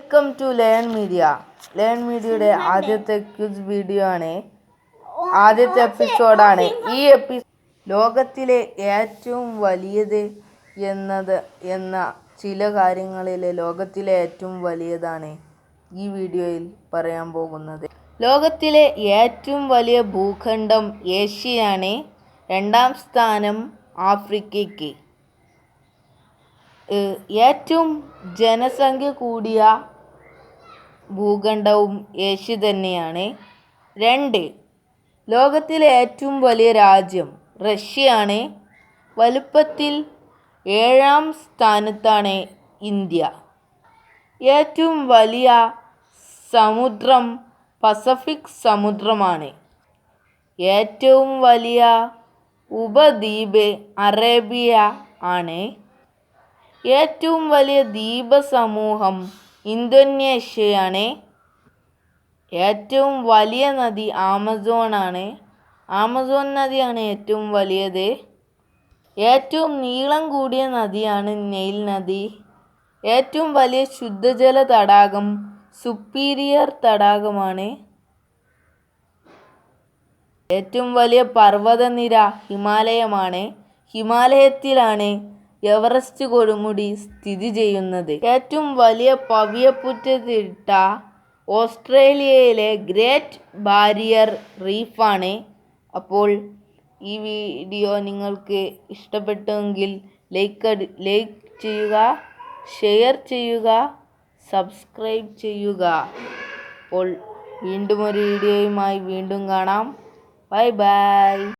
Welcome to Learn Media Learn മീഡിയയുടെ ആദ്യത്തെ quiz video ആണ്. ആദ്യത്തെ എപ്പിസോഡാണ് ഈ എപ്പി ലോകത്തിലെ ഏറ്റവും വലിയത് എന്നത് എന്ന ചില കാര്യങ്ങളിൽ ലോകത്തിലെ ഏറ്റവും വലിയതാണ് ഈ വീഡിയോയിൽ പറയാൻ പോകുന്നത്. ലോകത്തിലെ ഏറ്റവും വലിയ ഭൂഖണ്ഡം ഏഷ്യയാണ്. രണ്ടാം സ്ഥാനം ആഫ്രിക്കയ്ക്ക്. ഏറ്റവും ജനസംഖ്യ കൂടിയ ഭൂഖണ്ഡവും ഏഷ്യ തന്നെയാണ്. രണ്ട് ലോകത്തിലെ ഏറ്റവും വലിയ രാജ്യം റഷ്യയാണ്. വലുപ്പത്തിൽ ഏഴാം സ്ഥാനത്താണ് ഇന്ത്യ. ഏറ്റവും വലിയ സമുദ്രം പസഫിക് സമുദ്രമാണ്. ഏറ്റവും വലിയ ഉപദ്വീപ് അറേബ്യ ആണ്. ഏറ്റവും വലിയ ദ്വീപ സമൂഹം ഇന്തോനേഷ്യയാണ്. ഏറ്റവും വലിയ നദി ആമസോൺ ആണ്. ആമസോൺ നദിയാണ് ഏറ്റവും വലിയത്. ഏറ്റവും നീളം കൂടിയ നദിയാണ് നെയിൽ നദി. ഏറ്റവും വലിയ ശുദ്ധജല തടാകം സുപ്പീരിയർ തടാകമാണ്. ഏറ്റവും വലിയ പർവതനിര ഹിമാലയമാണ്. ഹിമാലയത്തിലാണ് എവറസ്റ്റ് കൊടുമുടി സ്ഥിതി ചെയ്യുന്നത്. ഏറ്റവും വലിയ പവിയപ്പുറ്റത്തിട്ട ഓസ്ട്രേലിയയിലെ ഗ്രേറ്റ് ബാരിയർ റീഫാണ്. അപ്പോൾ ഈ വീഡിയോ നിങ്ങൾക്ക് ഇഷ്ടപ്പെട്ടുവെങ്കിൽ ലൈക്ക് ലൈക്ക് ചെയ്യുക ഷെയർ ചെയ്യുക സബ്സ്ക്രൈബ് ചെയ്യുക. അപ്പോൾ വീണ്ടും ഒരു വീഡിയോയുമായി വീണ്ടും കാണാം. Bye bye.